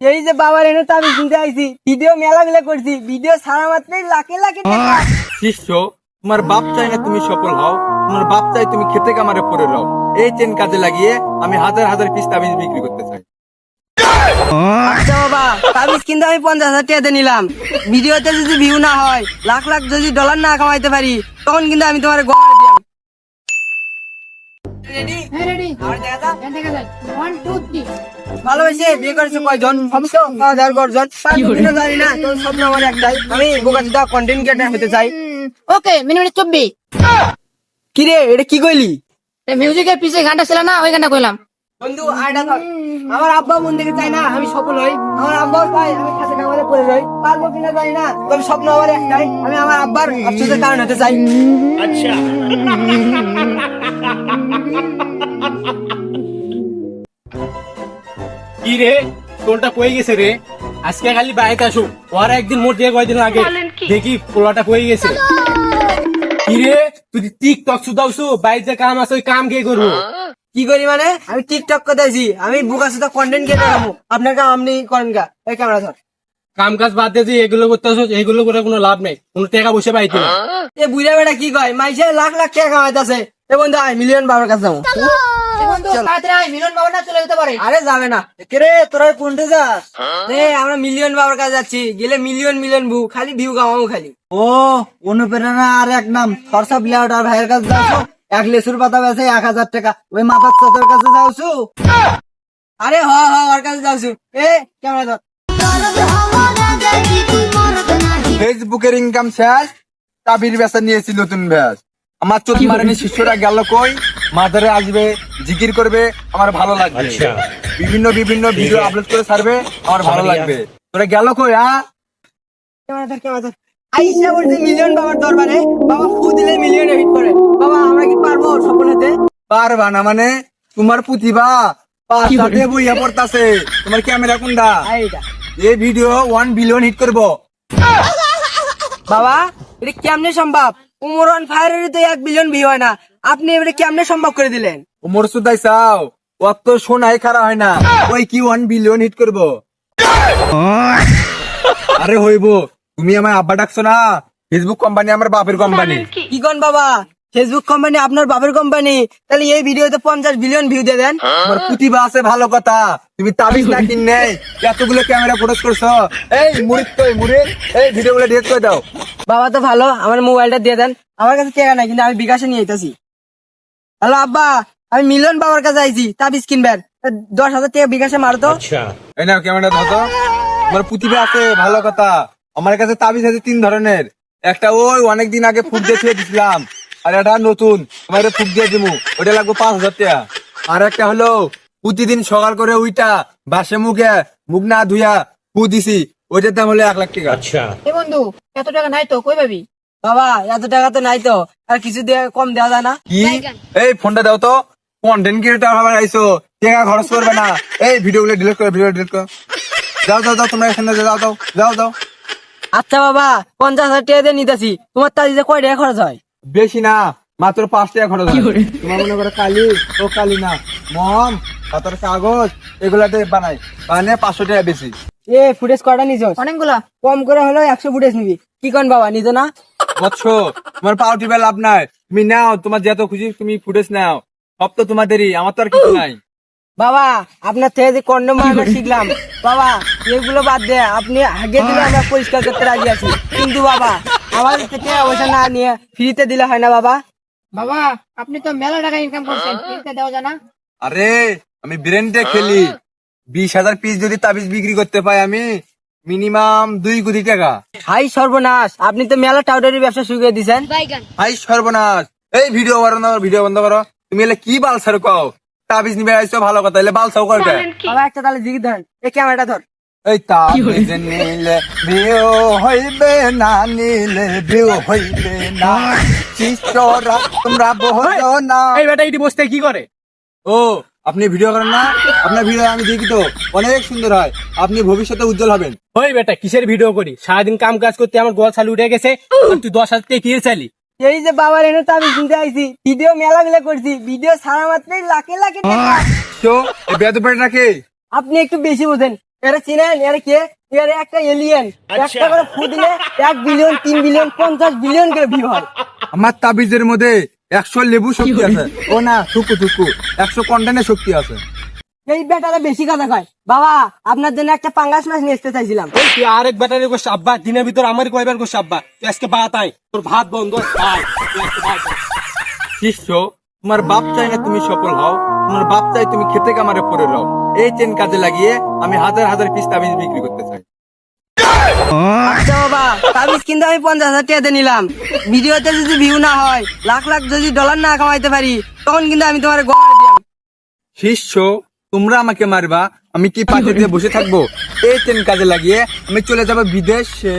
এই যে বাবার এনে তো আমি আইছি। ভিডিও মেলা মেলা করছি। ভিডিও সারা মাত্রই লাখে লাখে টাকা। শিষ্য তোমার বাপ চাই না তুমি সফল হও তোমার বাপ চাই তুমি খেতে কামারে পড়ে রও। এই চেন কাজে লাগিয়ে আমি হাজার হাজার পিস তাবিজ বিক্রি করতে চাই। আচ্ছা বাবা তাবিজ কিন্তু আমি পঞ্চাশ হাজার টাকাতে নিলাম। ভিডিওতে যদি ভিউ না হয় লাখ লাখ যদি ডলার না কামাইতে পারি তখন কিন্তু আমি তোমার রেডি হ্যাঁ রেডি দেখা দাও। ভালোবেসে বিয়ে করেছ কয়জন? সমস্ত তার জানি। না তোর স্বপ্ন আমার একটাই। আমি বোকাচোদা কন্টেন্ট ক্রিয়েটার হতে চাই। ওকে মিনিট চব্বিশ। কি রে এটা কি কইলি? মিউজিকের পিছে গানটা ছিল না ওই গানটা কইলাম। বন্ধু আয়টা ধর। আমার আব্বা মন থেকে চাই না আমি সফল হই। আমার আব্বাও চাই আমি খাতে পড়ে রই। পারব কিনা জানি না তবে স্বপ্ন আমার একটাই আমি আমার আব্বার আফসোসের কারণ হতে চাই। কি রে? টোলটা কয়ে গেছে রে? আজকে খালি বাইক আসুক ওর একদিন মোট দিয়ে কয়দিন আগে দেখি পোলাটা কয়ে গেছে। কি রে? তুই টিকটক সুদাউসু বাইক যে কাম আছে ওই কাম কে করব? কি করি মানে? আমি টিকটক করতে আছি আমি বুকা সুতা কন্টেন্ট ক্রিয়েটার হব। আপনার কাম আপনি করেন গা। এই ক্যামেরা ধর। কাম কাজ বাদ দিয়ে এগুলো করতে আসো এগুলো করে কোনো লাভ নেই। কোনো টাকা বসে পাইতে না এ বুড়া বেটা কি কয়? মাইসে লাখ লাখ টাকা কামাইতেছে। এ বন্ধু আয় মিলিয়ন বাবার কাছে যাব। বন্ধু তাড়াতাড়ি আয় মিলন বাবা না চলে যেতে পারে। আরে যাবে না। কে রে তোরা কোনটা যাস? রে আমরা মিলিয়ন বাবার কাছে যাচ্ছি। গেলে মিলিয়ন মিলিয়ন ভু খালি ভিউ কামাবো খালি। ও অনুপ্রেরণা আর এক নাম। সরসা প্লেয়ার ভাইয়ের কাছে যাচ্ছ? এক লেসুর পাতা বেছে এক হাজার টাকা। ওই মাথার চোখের কাছে যাওছু আরে হ হ ওর কাছে যাওছু এ ক্যামেরা ধর। ফেসবুকের ইনকাম শেষ তাবির বেচা নিয়েছি নতুন ব্যাস আমার চোখ মারেনি শিষ্যরা গেল কই? মাদারে আসবে জিকির করবে আমার ভালো লাগবে। বিভিন্ন বিভিন্ন ভিডিও আপলোড করে ছাড়বে আমার ভালো লাগবে। তোরা গেল কই হ্যাঁ ক্যামেরা ধর ক্যামেরা ধর। আইসা বলছে মিলিয়ন বাবার দরবারে বাবা ফু দিলে মিলিয়নে হিট করে। বাবা আমরা কি পারব পারবা না মানে? তোমার প্রতিভা বইয়া পড়তাছে। তোমার ক্যামেরা কোনটা? এই ভিডিও ওয়ান বিলিয়ন হিট করব। বাবা এটা কেমনে সম্ভব? উমর অন ফায়ারের তো এক বিলিয়ন ভিউ হয় না। আপনি এটা কেমনে সম্ভব করে দিলেন? ওমর সুদাই চাও। অত সোনাই খারা হয় না। ওই কি ওয়ান বিলিয়ন হিট করব? আরে হইব। তুমি আমার আব্বা ডাকছো না? ফেসবুক কোম্পানি আমার বাপের কোম্পানি কি? কোন বাবা? ফেসবুক কোম্পানি আপনার বাপের কোম্পানি তাহলে এই ভিডিওতে পঞ্চাশ বিলিয়ন ভিউ দিয়ে দেন। তোমার প্রতিভা আছে ভালো কথা। তুমি তাবিজ না কিন নেই এতগুলো ক্যামেরা ফটোস করছ। এই মুড়িদ তো মুড়িদ এই ভিডিও গুলো ডিলেট করে দাও। বাবা তো ভালো আমার মোবাইলটা দিয়ে দেন। আমার কাছে টাকা নাই কিন্তু আমি বিকাশে নিয়ে যেতেছি হ্যালো আব্বা আমি মিলন বাবার কাছে আইছি তাবিজ কিনবেন। দশ হাজার টাকা বিকাশে মারতো। এই নাও ক্যামেরা ধরো। তো। তোমার প্রতিভা আছে ভালো কথা। আমার কাছে তাবিজ আছে তিন ধরনের। একটা ওই অনেকদিন আগে ফুট দিয়ে ছুঁয়ে দিছিলাম। আর একটা নতুন তোমার ফুট দিয়ে দিবো ওটা লাগবে পাঁচ হাজার টাকা। আর একটা হলো প্রতিদিন সকাল করে ওইটা বাসে মুখে মুখ না ধুইয়া ফু দিছি। ওইটার দাম হলো এক লাখ টাকা। আচ্ছা। এ বন্ধু এত টাকা নাই তো কই পাবি? বাবা এত টাকা তো নাই তো। আর কিছু দিয়ে কম দেওয়া যায় না। কি? এই ফোনটা দাও তো। কন্টেন্ট ক্রিয়েটার ভাবে আইসো টাকা খরচ করবে না। এই ভিডিও গুলো ডিলিট করো ভিডিও ডিলিট করো। যাও যাও যাও তোমরা এখানে যাও যাও যাও যাও। আচ্ছা বাবা পঞ্চাশ হাজার টাকা দিয়ে নিতেছি। তোমার তাবিজে কয় টাকা খরচ হয়? বেশি না মাত্র পাঁচ টাকা খরচ হয়। তোমার মনে করো কালি ও কালি না মম হাতের কাগজ এগুলাতে বানাই। বানিয়ে পাঁচশো টাকা বেশি। এ ফুটেজ কয়টা নিছ? অনেকগুলা। কম করে হলেও একশো ফুটেজ নিবি। কি কন বাবা নিত না? বৎস তোমার পাও টিপে লাভ নাই। তুমি নাও তোমার যত খুশি তুমি ফুটেজ নাও। সব তো তোমাদেরই আমার তো আর কিছু নাই। বাবা আপনার থেকে যে কন্ডম শিখলাম বাবা এগুলো বাদ দে আপনি আগে দিলে আমরা পরিষ্কার করতে রাজি আছি। কিন্তু বাবা আমার থেকে পয়সা না নিয়ে ফ্রিতে দিলে হয় না বাবা। বাবা আপনি তো মেলা টাকা ইনকাম করছেন ফ্রিতে দেওয়া যায় না আরে আমি ব্রেনটে খেলি। বিশ হাজার পিস যদি তাবিজ বিক্রি করতে পাই আমি মিনিমাম দুই কোটি টাকা। হাই সর্বনাশ আপনি তো মেলা টাউডারি ব্যবসা শুরু করে দিছেন। হাই সর্বনাশ। এই ভিডিও করো না ভিডিও বন্ধ করো। তুমি এলে কি বালসার কও? তাবিজ নিবে আইসো ভালো কথা এলে বালসাও করবে। বাবা একটা তাহলে জিগি ধরেন এই ক্যামেরাটা ধর। এই তাবিজ নিলে বিয়ে হইবে না নিলে বিয়ে হইবে না। শিষ্যরা তোমরা বহো না। এই বেটা বসতে কি করে? ও আপনি ভিডিও করেন না? আপনার ভিডিও আমি দেখি তো। অনেক সুন্দর হয়। আপনি ভবিষ্যতে উজ্জ্বল হবেন। ওই বেটা কিসের ভিডিও করি? সারাদিন কাম কাজ করতে আমার গোল চালু উঠে গেছে তুই দশ হাজার টাকা কিনে চালি। এই যে বাবার এনে তো আমি শুনতে আইছি। ভিডিও মেলা মেলা করছি। ভিডিও সারা মাত্রই লাখে লাখে টাকা। তো এই বেদ নাকি আপনি একটু বেশি বোঝেন। এরা চিনেন? এরা কে? এরা একটা এলিয়েন একটা করে ফু দিলে এক বিলিয়ন তিন বিলিয়ন পঞ্চাশ বিলিয়ন করে ভিউ হয়। আমার তাবিজের মধ্যে একশো লেবু শক্তি আছে। ও না টুকু টুকু একশো কন্টেনের শক্তি আছে। এই বেটারা বেশি কথা কয়। বাবা আপনার জন্য একটা পাঙ্গাস মাছ নিয়ে আসতে চাইছিলাম। তুই আরেক ব্যাটারি করছে আব্বা দিনের ভিতর আমার কয়বার করছে আব্বা তুই আজকে ভাত আই তোর ভাত বন্ধ আয় আয়। শিষ্য তোমার বাপ চাই না তুমি সফল হও তোমার বাপ চাই তুমি খেতে কামারে পড়ে রও। এই চেন কাজে লাগিয়ে আমি হাজার হাজার পিস তাবিজ বিক্রি করতে চাই। আচ্ছা বাবা তাবিজ কিন্তু আমি পঞ্চাশ হাজার টাকাতে নিলাম। ভিডিওতে যদি ভিউ না হয় লাখ লাখ যদি ডলার না কামাইতে পারি তখন কিন্তু আমি তোমার গড় দিলাম শিষ্য তোমরা আমাকে মারবা, আমি কি দিয়ে বসে থাকব? এই ট্রেন কাজে লাগিয়ে আমি চলে যাব বিদেশে।